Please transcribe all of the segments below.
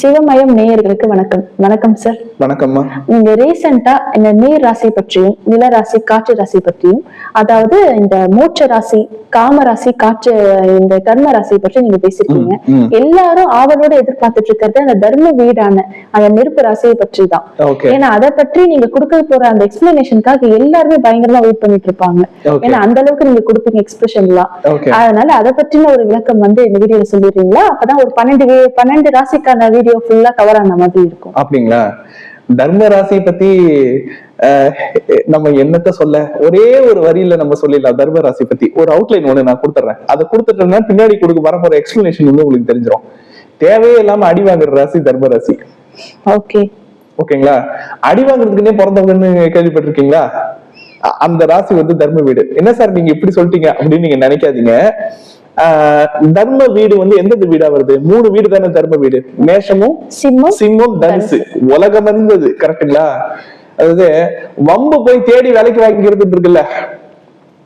சிவமயம் நேயர்களுக்கு வணக்கம். வணக்கம் சார் வணக்கம்மா. நீங்க ரீசெண்டா இந்த நீர் ராசி பற்றியும் நில ராசி காற்று ராசி பற்றியும் அதாவது இந்த மோட்ச ராசி காம ராசி காற்று இந்த கர்ம ராசி பற்றி நீங்க பேசிருக்கீங்க. எல்லாரும் ஆவலோட எதிர்பார்த்துட்டு இருக்கிறது அந்த தர்ம வீடான அந்த நெருப்பு ராசியை பற்றி தான் ஏன்னா அதை பற்றி நீங்க கொடுக்க போற அந்த எக்ஸ்பிளனேஷனுக்காக எல்லாருமே பயங்கரமா வெயிட் பண்ணிட்டு இருப்பாங்க. ஏன்னா அந்த அளவுக்கு நீங்க கொடுப்பீங்க எக்ஸ்பிரஷன்லாம் அதனால அதை பற்றின ஒரு விளக்கம் வந்து இந்த வீடியோல சொல்லிடுறீங்களா? அப்பதான் ஒரு பன்னெண்டு பன்னெண்டு ராசிக்கான வீடியோ ஃபுல்லா கவர் ஆன மாதிரி இருக்கும். அப்படிங்களா? தர்ம ராசியை பத்தி நம்ம என்னத்த சொல்ல? ஒரே ஒரு வரியில நம்ம சொல்லிடலாம் தர்ம ராசி பத்தி. ஒரு அவுட்லைன் ஒண்ணு நான் கொடுத்துறேன். அதை கொடுத்துட்டேன்னா பின்னாடி கொடுக்க வர போற எக்ஸ்பிளனேஷன் வந்து உங்களுக்கு தெரிஞ்சிடும் தேவையே இல்லாம அடி வாங்குற ராசி தர்ம ராசி. ஓகே ஓகேங்களா? அடி வாங்குறதுக்குன்னே பிறந்தவங்கன்னு கேள்விப்பட்டிருக்கீங்களா? அந்த ராசி வந்து தர்ம வீடு. என்ன சார் நீங்க இப்படி சொல்லிட்டீங்க அப்படின்னு நீங்க நினைக்காதீங்க. தர்ம வீடு வந்து எந்தெந்த வீடா வருது? மூணு வீடு தானே தர்ம வீடு. மேஷமும் சிம்மம் சிம்மம் தனுசு. உலகம் அறிந்தது கரெக்டுங்களா அதாவது வம்பு போய் தேடி வேலைக்கு வாங்கிக்கிறது இருக்குல்ல?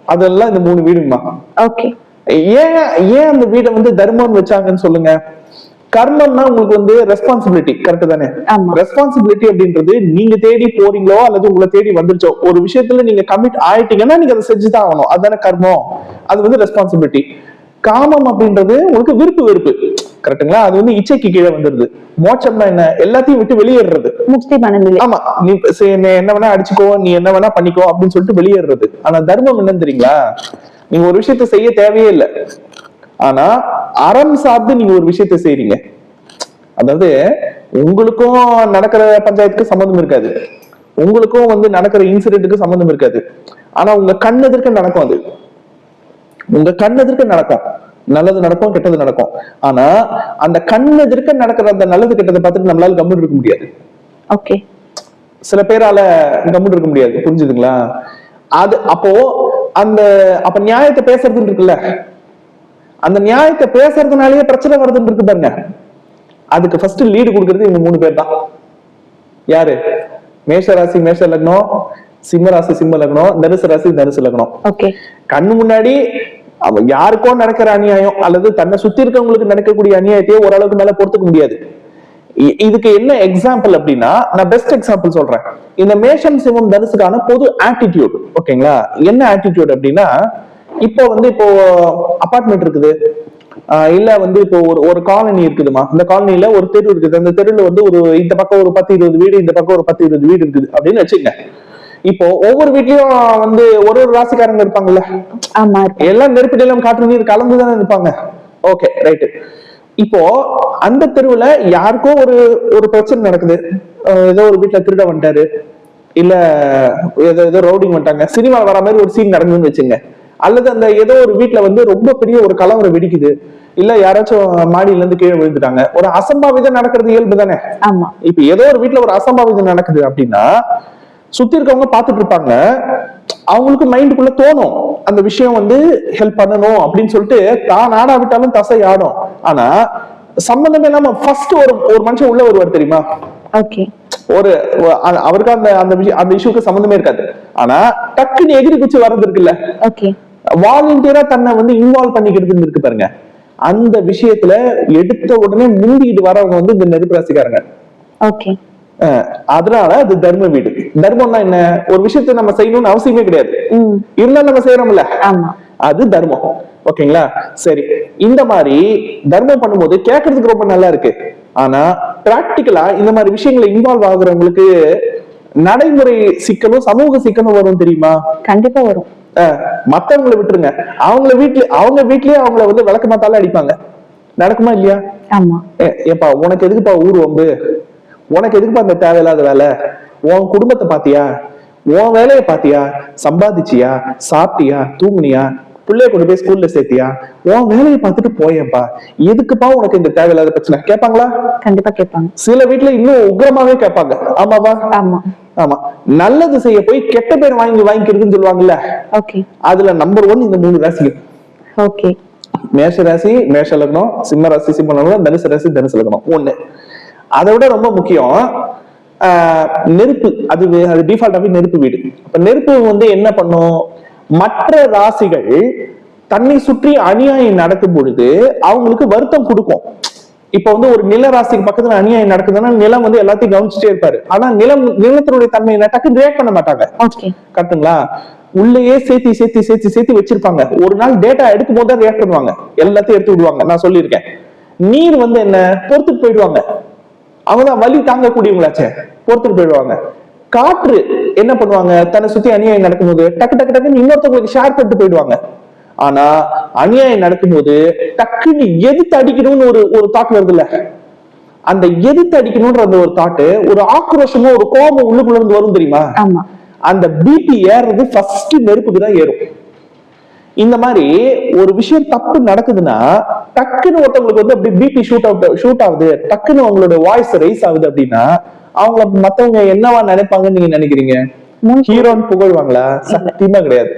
அதெல்லாம் இந்த மூணு வீடுமா ஓகே ஏன் ஏன் அந்த வீடை வந்து தர்மம்னு வச்சாங்கன்னு சொல்லுங்க? கர்மம்னா உங்களுக்கு வந்து ரெஸ்பான்சிபிலிட்டி கரெக்ட் தானே? ரெஸ்பான்சிபிலிட்டி அப்படின்றது நீங்க தேடி போறீங்களோ அல்லது உங்களை தேடி வந்துருச்சோ ஒரு விஷயத்துல நீங்க கமிட் ஆயிட்டீங்கன்னா நீங்க அதை செஞ்சுதான் ஆகணும். அதுதானே கர்மம். அது வந்து ரெஸ்பான்சிபிலிட்டி காமம் அப்படின்றது உங்களுக்கு விருப்பு வெறுப்பு. கரெக்ட்டுங்களா? அது வந்து இச்சைக்கு கீழே வந்துருது. மோட்சம்னா என்ன? எல்லாத்தையும் விட்டு வெளியேறது முக்தி மனநிலை. ஆமா. நீ என்ன வேணா அடிச்சுக்கோ நீ என்ன வேணா பண்ணிக்கோ அப்படின்னு சொல்லிட்டு வெளியேறது ஆனா தர்மம் என்னன்னு தெரியுங்களா? நீங்க ஒரு விஷயத்த செய்ய தேவையே இல்லை. ஆனா அறம் சார்ந்து நீங்க ஒரு விஷயத்த செய்றீங்க. அதாவது உங்களுக்கும் நடக்கிற பஞ்சாயத்துக்கு சம்மந்தம் இருக்காது. உங்களுக்கும் வந்து நடக்கிற இன்சிடென்ட்டுக்கு சம்மந்தம் இருக்காது. ஆனா உங்க கண் எதிர்க்க நடக்கும் அது. உங்க கண் எதிர்க்க நடக்கும். நல்லது நடக்கும் கெட்டது நடக்கும். ஆனா அந்த கண் எதிர்க்க நடக்கிற அந்த நல்லது கெட்டதை பார்த்துட்டு நம்மளால கம்முன்னு இருக்க முடியாது. ஓகே சில பேரால கம்முன்னு இருக்க முடியாது. புரிஞ்சுதுங்களா? அது அப்போ அந்த அப்ப நியாயத்தை பேசுறதுன்னு இருக்குல்ல? அந்த நியாயத்தை பேசுறதுனாலயே பிரச்சனை வருதுன்னு இருக்கு பாருங்க. அதுக்கு ஃபர்ஸ்ட் லீடு கொடுக்கறது இவங்க மூணு பேர் தான். யாரு? மேஷ ராசி மேஷ லக்னம் சிம்ம ராசி சிம்ம லக்னம் தனுசு ராசி தனுசு லக்னம். ஓகே கண்ணு முன்னாடி அவ யாருக்கோ நடக்கிற அநியாயம் அல்லது தன்னை சுத்தி இருக்கவங்களுக்கு நடக்கக்கூடிய அநியாயத்தையே ஓரளவுக்கு மேல பொறுத்துக்க முடியாது. இதுக்கு என்ன எக்ஸாம்பிள் அப்படின்னா நான் பெஸ்ட் எக்ஸாம்பிள் சொல்றேன். இந்த மேஷம் சிவம் தனுசுக்கான பொது ஆட்டிடியூட் ஓகேங்களா? என்ன ஆட்டிடியூட் அப்படின்னா இப்போ வந்து இப்போ அபார்ட்மெண்ட் இருக்குது. இல்ல வந்து இப்போ ஒரு ஒரு காலனி இருக்குதுமா? இந்த காலனில ஒரு தெரு இருக்குது. அந்த தெருல வந்து ஒரு இந்த பக்கம் ஒரு பத்து இருபது வீடு இந்த பக்கம் ஒரு பத்து இருபது வீடு இருக்குது அப்படின்னு வச்சுங்க இப்போ ஒவ்வொரு வீட்லயும் வந்து ஒரு ஒரு ராசிக்காரங்க இருப்பாங்கல்ல? ஆமா எல்லாம் நெருப்பு நிலம் காற்று நீர் கலந்து தானே இருப்பாங்க? ஓகே ரைட்டு இப்போ அந்த தெருவுல யாருக்கோ ஒரு ஒரு பிரச்சனை நடக்குது. ஏதோ ஒரு வீட்ல திருட வந்துட்டாரு. இல்ல ஏதோ ஏதோ ரவுடிங் வந்துட்டாங்க. சினிமா வர மாதிரி ஒரு சீன் நடக்குதுன்னு வச்சுங்க. அல்லது அந்த ஏதோ ஒரு வீட்ல வந்து ரொம்ப பெரிய ஒரு கலவரம் வெடிக்குது. இல்ல யாராச்சும் மாடியில இருந்து கீழே விழுந்துட்டாங்க. ஒரு அசம்பாவிதம் நடக்கிறது இயல்பு தானே ஆமா. இப்ப ஏதோ ஒரு வீட்ல ஒரு அசம்பாவிதம் நடக்குது அப்படின்னா சுத்தி இருக்கவங்க பார்த்துட்டு இருப்பாங்க. அவங்களுக்கு மைண்டுக்குள்ள தோணும். அந்த விஷயம் வந்து ஹெல்ப் பண்ணணும் அப்படின்னு சொல்லிட்டு தான் ஆடா விட்டாலும் தசை ஆடும். ஆனா சம்பந்தமே இல்லாம ஃபர்ஸ்ட் ஒரு ஒரு மனுஷன் உள்ள வருவார் தெரியுமா? ஓகே ஒரு அவருக்கு அந்த அந்த விஷயம் அந்த இஷ்யூக்கு சம்பந்தமே இருக்காது. ஆனா டக்குன்னு எகிரி குச்சி வர்றது இருக்குல்ல? ஓகே வாலண்டியரா தன்னை வந்து இன்வால்வ் பண்ணிக்கிறதுன்னு இருக்கு பாருங்க. அந்த விஷயத்துல எடுத்த உடனே முந்திக்கிட்டு வரவங்க வந்து இந்த நெருப்பு ராசிக்காரங்க. அதனால அது தர்ம வீடு. தர்மம்னா என்ன? ஒரு விஷயத்தை நம்ம செய்யணும்னு அவசியமே கிடையாது. இருந்தாலும் நம்ம செய்யறோம்ல. ஆமா. அது தர்மம். ஓகேங்களா? சரி. இந்த மாதிரி தர்மம் பண்ணும்போது கேட்கறதுக்கு ரொம்ப நல்லா இருக்கு. ஆனா பிராக்டிக்கலா இந்த மாதிரி விஷயங்களை இன்வால்வ் ஆகுறவங்களுக்கு நடைமுறை சிக்கலும் சமூக சிக்கலும் வரும் தெரியுமா? கண்டிப்பா வரும். மத்தவங்களை விட்டுருங்க. அவங்கள வீட்ல அவங்க வீட்லயே அவங்கள வந்து விளக்க மாத்தால அடிப்பாங்க. நடக்குமா இல்லையா? ஏப்பா உனக்கு எதுக்குப்பா ஊர் வம்பு? உனக்கு எதுக்குப்பா அந்த தேவையில்லாத வேலை? உன் குடும்பத்தை பாத்தியா? உன் வேலையை பாத்தியா? சம்பாதிச்சியா? சாப்பிட்டியா? தூங்குனியா? பிள்ளைய கொண்டு போய் ஸ்கூல்ல சேர்த்தியா? உன் வேலையை பார்த்துட்டு போயேப்பா எதுக்குப்பா உனக்கு இந்த தேவையில்லாத பிரச்சனை? கேட்பாங்களா? கண்டிப்பா கேட்பாங்க. சில வீட்ல இன்னும் உக்கிரமாவே கேட்பாங்க. ஆமாவா? ஆமா. ஆமா. நல்லது செய்ய போய் கெட்ட பேர் வாங்கி வாங்கிக்கிறதுன்னு சொல்லுவாங்கல்ல? ஓகே. அதுல நம்பர் ஒன் இந்த மூணு ராசி ஓகே. மேஷ ராசி மேஷ லக்னம் சிம்ம ராசி சிம்ம லக்னம் தனுசு ராசி தனுசு லக்னம். ஒண்ணு. அதை விட ரொம்ப முக்கியம் நெருப்பு அது அது டிஃபால்ட்டாவே நெருப்பு வீடு. அப்ப நெருப்பு வந்து என்ன பண்ணும்? மற்ற ராசிகள் தன்னை சுற்றி அநியாயம் நடக்கும் பொழுது அவங்களுக்கு வருத்தம் கொடுக்கும். இப்ப வந்து ஒரு நில ராசிக்கு பக்கத்துல அநியாயம் நடக்குதுன்னா நிலம் வந்து எல்லாத்தையும் கவனிச்சுட்டே இருப்பாரு. ஆனா நிலம் நிலத்தினுடைய தன்மை என்ன டக்குன்னு ரியாக்ட் பண்ண மாட்டாங்க. ஓகே கரெக்ட்டுங்களா? உள்ளேயே சேர்த்தி சேர்த்தி சேர்த்தி சேர்த்தி வச்சிருப்பாங்க. ஒரு நாள் டேட்டா எடுக்கும் போது தான் ரியாக்ட் பண்ணுவாங்க. எல்லாத்தையும் எடுத்து விடுவாங்க. நான் சொல்லியிருக்கேன். நீர் வந்து என்ன? பொறுத்துட்டு போயிடுவாங்க. அவங்கதான் வலி தாங்கக்கூடியவங்களாச்சே. பொறுத்துட்டு போயிடுவாங்க. காற்று என்ன பண்ணுவாங்க? தன்னை சுத்தி அநியாயம் நடக்கும்போது டக்கு டக்கு டக்குன்னு இன்னொருத்தவங்களுக்கு ஷேர் பண்ணிட்டு போயிடுவாங்க. ஆனா அநியாயம் நடக்கும்போது டக்குன்னு எதிர்த்து அடிக்கணும்னு ஒரு ஒரு தாட் வருதுல்ல. அந்த எதிர்த்து அடிக்கணும்ன்ற அந்த ஒரு தாட்டு ஒரு ஆக்ரோஷமோ ஒரு கோபம் உள்ளுக்குள்ள இருந்து வரும் தெரியுமா? அந்த பிபி ஏறுறது ஃபர்ஸ்ட் நெருப்புக்கு தான் ஏறும். இந்த மாதிரி ஒரு விஷயம் தப்பு நடக்குதுன்னா டக்குன்னு ஒருத்தவங்களுக்கு வந்து அப்படி பிபி ஷூட் அவுட் ஷூட் ஆகுது டக்குன்னு அவங்களோட வாய்ஸ் ரைஸ் ஆகுது அப்படின்னா அவங்கள மத்தவங்க என்னவா நினைப்பாங்கன்னு நீங்க நினைக்கிறீங்க? ஹீரோன்னு புகழ்வாங்களா? சத்தியமா கிடையாது.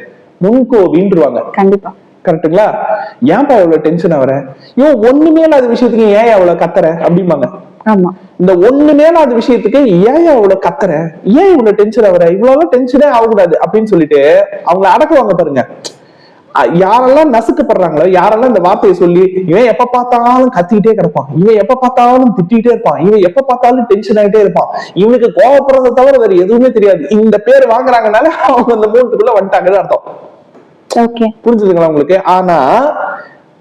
முன்கோவின்றுவாங்க கண்டிப்பா. கரெக்ட்டுங்களா? ஏன்பா இவ்வளவு டென்ஷன் ஆகுற ஐயோ ஒண்ணுமே இல்லாத விஷயத்துக்கு ஏன் அவ்வளவு கத்துற? அப்படிம்பாங்க. ஆமா. இந்த ஒண்ணுமே இல்லாத விஷயத்துக்கு ஏன் அவ்வளவு கத்துற? ஏன் இவ்வளவு டென்ஷன் ஆகுற இவ்வளவு டென்ஷனே ஆகக்கூடாது அப்படின்னு சொல்லிட்டு அவங்கள அடக்குவாங்க பாருங்க. யாரெல்லாம் நசுக்கப்படுறாங்களோ யாரெல்லாம் இந்த வார்த்தையை சொல்லி இவன் எப்ப பார்த்தாலும் கத்திக்கிட்டே கிடப்பான். இவன் எப்ப பார்த்தாலும் திட்டிகிட்டே இருப்பான். இவன் எப்ப பார்த்தாலும் டென்ஷன் ஆகிட்டே இருப்பான். இவனுக்கு கோவப்படுறதை தவிர வேற எதுவுமே தெரியாது. இந்த பேர் வாங்குறாங்கனால அவங்க அந்த மூணுக்குள்ள வந்துட்டாங்கன்னு அர்த்தம். புரிஞ்சுதுங்களா உங்களுக்கு? ஆனா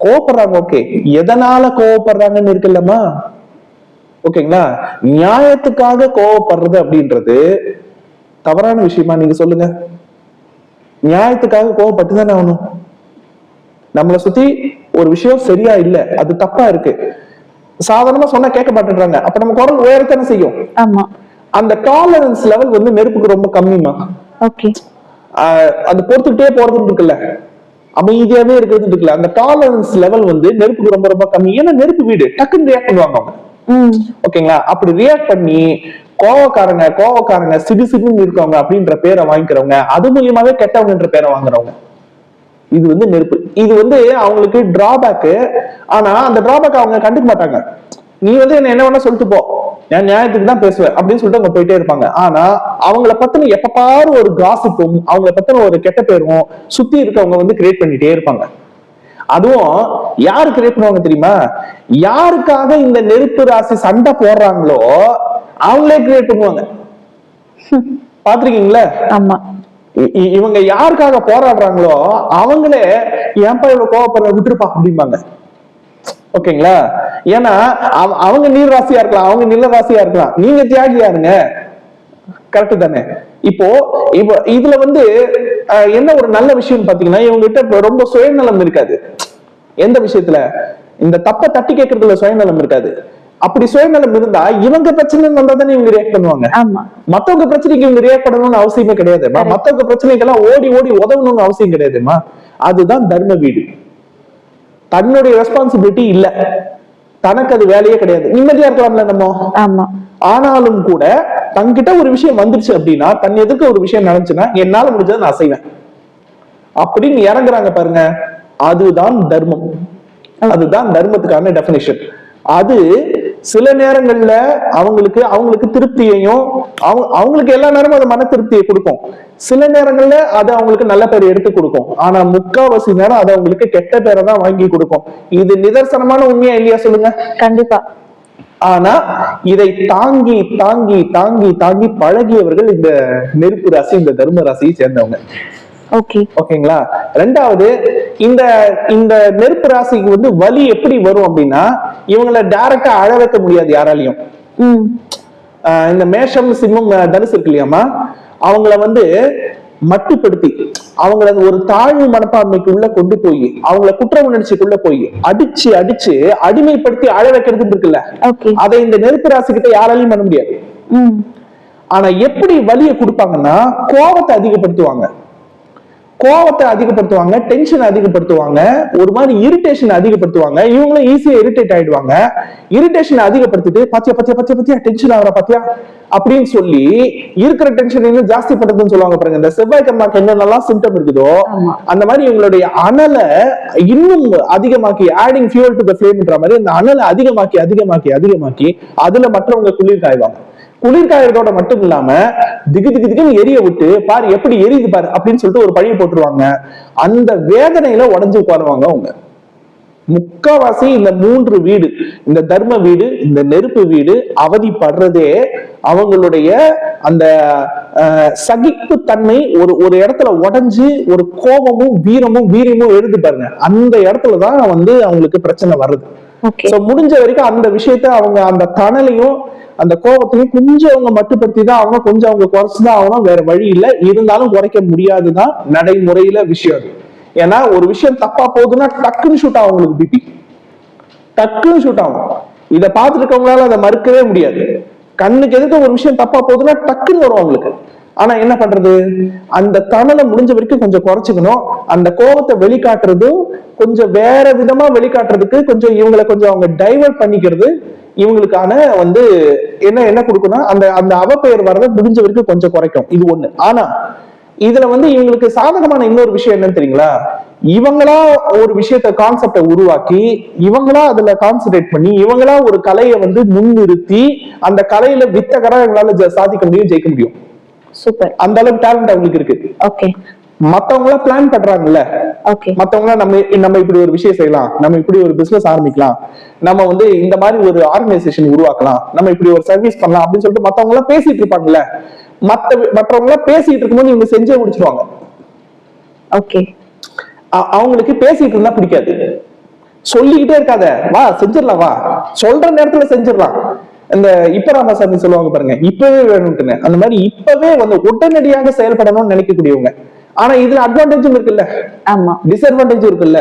கோவப்படுறாங்க ஓகே எதனால கோவப்படுறாங்கன்னு இருக்குல்லம்மா? ஓகேங்களா? நியாயத்துக்காக கோவப்படுறது அப்படின்றது தவறான விஷயமா நீங்க சொல்லுங்க. நியாயத்துக்காக கோவப்பட்டு தானே ஆகணும். நம்மளை சுத்தி ஒரு விஷயம் சரியா இல்ல அது தப்பா இருக்கு. சாதாரணமா சொன்னா கேட்க மாட்டேன்றாங்க அப்ப நம்ம குரல் உயரத்தானே செய்யும்? ஆமா. அந்த டாலரன்ஸ் லெவல் வந்து நெருப்புக்கு ரொம்ப கம்மிமா ஓகே. அது பொறுத்துக்கிட்டே போறது இருக்குல்ல. அமைதியாவே இருக்கிறது இருக்குல்ல. அந்த டாலரன்ஸ் லெவல் வந்து நெருப்புக்கு ரொம்ப ரொம்ப கம்மி. ஏன்னா நெருப்பு வீடு டக்குன்னு ரியாக்ட் பண்ணுவாங்க அவங்க. ஓகேங்களா? அப்படி ரியாக்ட் பண்ணி கோவக்காரங்க கோவக்காரங்க சிடு சிடுன்னு இருக்கவங்க அப்படின்ற பேரை வாங்கிக்கிறவங்க அது மூலியமாவே கெட்டவங்கன்ற பேரை வாங்குறவங்க. இது வந்து நெருப்பு. இது வந்து அவங்களுக்கு டிராபேக் ஆனா அந்த டிராபேக் அவங்க கண்டுக்க மாட்டாங்க. நீ வந்து என்ன என்ன வேணா சொல்லிட்டு போ. நான் நியாயத்துக்கு தான் பேசுவேன் அப்படின்னு சொல்லிட்டு அவங்க போயிட்டே இருப்பாங்க. ஆனா அவங்கள பத்தின எப்ப பாரு ஒரு காசிப்பும் அவங்கள பத்தின ஒரு கெட்ட பேரும் சுத்தி இருக்கவங்க வந்து கிரியேட் பண்ணிட்டே இருப்பாங்க. அதுவும் யாரு கிரியேட் பண்ணுவாங்க தெரியுமா? யாருக்காக இந்த நெருப்பு ராசி சண்டை போடுறாங்களோ அவங்களே கிரியேட் பண்ணுவாங்க. பாத்திருக்கீங்களா ஆமா. இவங்க யாருக்காக போராடுறாங்களோ அவங்களே ஏன்பா இவ்வளவு கோவப்படுற விட்டுருப்பா அப்படிம்பாங்க. ஓகேங்களா? ஏன்னா அவ- அவங்க நீர் ராசியா இருக்கலாம் அவங்க நில ராசியா இருக்கலாம். நீங்க தியாகியா இருங்க. கரெக்ட் தானே? இப்போ இப்போ இதுல வந்து என்ன ஒரு நல்ல விஷயம் பாத்தீங்கன்னா இவங்க கிட்ட ரொம்ப சுயநலம் இருக்காது. எந்த விஷயத்துல? இந்த தப்ப தட்டி கேட்கறதுல சுயநலம் இருக்காது. அப்படி சுயநலம் இருந்தா இவங்க பிரச்சனை வந்தா தானே இவங்க ரியாக்ட் பண்ணுவாங்க. ஆமா. மத்தவங்க பிரச்சனைக்கு இவங்க ரியாக்ட் பண்ணணும்னு அவசியமே கிடையாதுமா. மத்தவங்க பிரச்சனைக்கெல்லாம் ஓடி ஓடி உதவணும்னு அவசியம் கிடையாதுமா. அதுதான் தர்ம வீடு. தன்னுடைய ரெஸ்பான்சிபிலிட்டி இல்ல. தனக்கு அது வேலையே கிடையாது. நிம்மதியா இருக்கலாம்ல நம்ம. ஆமா. ஆனாலும் கூட தன்கிட்ட ஒரு விஷயம் வந்துருச்சு அப்படின்னா தன் எதுக்கு ஒரு விஷயம் நடந்துச்சுன்னா என்னால முடிஞ்சதை நான் செய்வேன். அப்படின்னு இறங்குறாங்க பாருங்க. அதுதான் தர்மம். அதுதான் தர்மத்துக்கான டெபினிஷன் அது சில நேரங்கள்ல அவங்களுக்கு அவங்களுக்கு திருப்தியையும் அவங்க அவங்களுக்கு எல்லா நேரமும் அது மன திருப்தியை கொடுக்கும். சில நேரங்கள்ல அது அவங்களுக்கு நல்ல பேர் எடுத்து கொடுக்கும். ஆனா முக்காவாசி நேரம் அது அவங்களுக்கு கெட்ட பேரை தான் வாங்கி கொடுக்கும். இது நிதர்சனமான உண்மையா இல்லையா சொல்லுங்க? கண்டிப்பா. ஆனா இதை தாங்கி தாங்கி தாங்கி தாங்கி பழகியவர்கள் இந்த நெருப்பு ராசி இந்த தர்ம ராசியை சேர்ந்தவங்க. ஓகேங்களா ரெண்டாவது இந்த இந்த நெருப்பு ராசிக்கு வந்து வலி எப்படி வரும் அப்படின்னா இவங்கள டைரக்டா அழ வைக்க முடியாது யாராலையும். இந்த மேஷம் சிம்மம் தனுசு இருக்கு இல்லையாமா அவங்கள வந்து மட்டுப்படுத்தி அவங்கள ஒரு தாழ்வு மனப்பான்மைக்குள்ள கொண்டு போய் அவங்கள குற்ற உணர்ச்சிக்குள்ள போய் அடிச்சு அடிச்சு அடிமைப்படுத்தி அழ வைக்கிறது இருக்குல்ல? ஓகே அதை இந்த நெருப்பு ராசி கிட்ட யாராலையும் பண்ண முடியாது. ஆனா எப்படி வலியை கொடுப்பாங்கன்னா கோபத்தை அதிகப்படுத்துவாங்க. கோவத்தை அதிகப்படுத்துவாங்க டென்ஷன் அதிகப்படுத்துவாங்க ஒரு மாதிரி இரிட்டேஷன் அதிகப்படுத்துவாங்க இவங்களும் ஈஸியா இரிட்டேட் ஆயிடுவாங்க. இரிட்டேஷன் அதிகப்படுத்திட்டு பத்தியா பத்தியா பத்தியா பத்தியா டென்ஷன் ஆகுற பத்தியா? அப்படின்னு சொல்லி இருக்கிற டென்ஷன் இன்னும் ஜாஸ்தி பண்றதுன்னு சொல்லுவாங்க பாருங்க. இந்த செவ்வாய் கம்மாக்கு என்னென்னலாம் சிம்டம் இருக்குதோ. அந்த மாதிரி இவங்களுடைய அனலை இன்னும் அதிகமாக்கி ஆடிங் ஃபியூல் டு த ஃபிளேம்ன்ற மாதிரி இந்த அனலை அதிகமாக்கி அதிகமாக்கி அதிகமாக்கி அதுல மற்றவங்க குளிர் காய்வாங்க குளிர் காயறதோட மட்டும் இல்லாம திகு திகு திகுன்னு எரிய விட்டு பாரு எப்படி எரியுது பாரு அப்படின்னு சொல்லிட்டு ஒரு பழிய போட்டுருவாங்க. அந்த வேதனையில உடஞ்சு உட்காருவாங்க அவங்க. முக்காவாசி இந்த மூன்று வீடு இந்த தர்ம வீடு இந்த நெருப்பு வீடு அவதிப்படுறதே அவங்களுடைய அந்த சகிப்பு தன்மை ஒரு ஒரு இடத்துல உடைஞ்சு ஒரு கோபமும் வீரமும் வீரியமும் எழுது பாருங்க. அந்த இடத்துல தான் வந்து அவங்களுக்கு பிரச்சனை வருது. முடிஞ்ச வரைக்கும் அந்த விஷயத்த அவங்க அந்த தணலையும் அந்த கோபத்தையும் கொஞ்சம் அவங்க மட்டுப்படுத்தி தான் ஆகணும் கொஞ்சம் அவங்க குறைச்சுதான் ஆகணும் வேற வழி இல்ல. இருந்தாலும் குறைக்க முடியாதுதான் நடைமுறையில விஷயம் அது. ஏன்னா ஒரு விஷயம் தப்பா போகுதுன்னா டக்குன்னு ஷூட் ஆகும் உங்களுக்கு பிபி டக்குன்னு ஷூட் ஆகும். இதை பார்த்துட்டு இருக்கவங்களால அதை மறுக்கவே முடியாது. கண்ணுக்கு எதுக்கு ஒரு விஷயம் தப்பா போகுதுன்னா டக்குன்னு வரும் அவங்களுக்கு. ஆனா என்ன பண்றது? அந்த தணலை முடிஞ்ச வரைக்கும் கொஞ்சம் குறைச்சிக்கணும். அந்த கோபத்தை வெளிக்காட்டுறதும் கொஞ்சம் வேற விதமா வெளிக்காட்டுறதுக்கு கொஞ்சம் இவங்களை கொஞ்சம் அவங்க டைவர்ட் பண்ணிக்கிறது இவங்களுக்கான வந்து என்ன என்ன கொடுக்கும்னா அந்த அந்த அவப்பெயர் வர்றதை முடிஞ்ச வரைக்கும் கொஞ்சம் குறைக்கும். இது ஒண்ணு. ஆனா இதுல வந்து இவங்களுக்கு சாதகமான இன்னொரு விஷயம் என்னன்னு தெரியுங்களா? இவங்களா ஒரு விஷயத்த கான்செப்டை உருவாக்கி இவங்களா அதுல கான்சென்ட்ரேட் பண்ணி இவங்களா ஒரு கலையை வந்து முன்னிறுத்தி அந்த கலையில வித்தகரா இவங்களால சாதிக்க முடியும் ஜெயிக்க முடியும். சூப்பர் அந்த அளவுக்கு டேலண்ட் அவங்களுக்கு இருக்கு. ஓகே மத்தவங்க எல்லாம் பிளான் பண்றாங்கல்ல. ஓகே மத்தவங்க எல்லாம் நம்ம நம்ம இப்படி ஒரு விஷயம் செய்யலாம். நம்ம இப்படி ஒரு பிசினஸ் ஆரம்பிக்கலாம். நம்ம வந்து இந்த மாதிரி ஒரு ஆர்கனைசேஷன் உருவாக்கலாம். நம்ம இப்படி ஒரு சர்வீஸ் பண்ணலாம் அப்படின்னு சொல்லிட்டு மத்தவங்க எல்லாம் பேசிட்டு இருப்பாங்கல்ல. மத்த மற்றவங்க எல்லாம் பேசிட்டு இருக்கும்போது இவங்க செஞ்சே முடிச்சிருவாங்க. ஓகே அவங்களுக்கு பேசிட்டு இருந்தா பிடிக்காது. சொல்லிக்கிட்டே இருக்காத. வா செஞ்சிடலாம் வா. சொல்ற நேரத்துல செஞ்சிடலாம். இந்த இப்ப ராமசாமி சொல்லுவாங்க பாருங்க இப்பவே வேணும்ட்டுன்னு அந்த மாதிரி இப்பவே வந்து உடனடியாக செயல்படணும்னு நினைக்கக்கூடியவங்க. ஆனா இதுல அட்வான்டேஜும் இருக்குல்ல? ஆமா. டிஸ்அட்வான்டேஜ் இருக்குல்ல?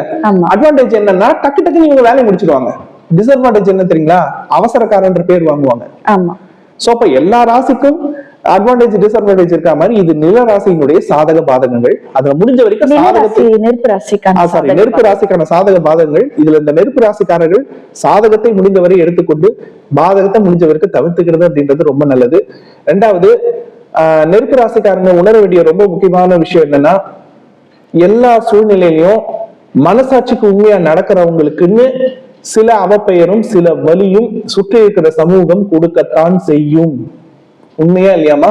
அட்வான்டேஜ் என்னன்னா டக்கு டக்குன்னு இவங்க வேலையை முடிச்சிடுவாங்க. டிஸ்அட்வான்டேஜ் என்ன தெரியுங்களா? அவசரக்காரன்ற பேர் வாங்குவாங்க. ஆமா. சோ அப்ப எல்லா ராசிக்கும் அட்வான்டேஜ் டிஸ்அட்வான்டேஜ் இருக்கா மாதிரி இது நில ராசியினுடைய சாதக பாதகங்கள். அதுல முடிஞ்ச வரைக்கும் நெருப்பு ராசிக்கான சாரி நெருப்பு ராசிக்கான சாதக பாதகங்கள். இதுல இந்த நெருப்பு ராசிக்காரர்கள் சாதகத்தை முடிந்தவரை எடுத்துக்கொண்டு பாதகத்தை முடிஞ்ச வரைக்கும் தவிர்த்துக்கிறது அப்படின்றது ரொம்ப நல்லது. ரெண்டாவது நெருப்பு ராசிக்காரங்க உணர வேண்டிய ரொம்ப முக்கியமான விஷயம் என்னன்னா எல்லா சூழ்நிலையிலையும் மனசாட்சிக்கு உண்மையா நடக்கிறவங்களுக்குன்னு சில அவப்பெயரும் சில வலியும் சுற்றி இருக்கிற சமூகம் கொடுக்கத்தான் செய்யும். உண்மையா இல்லையாமா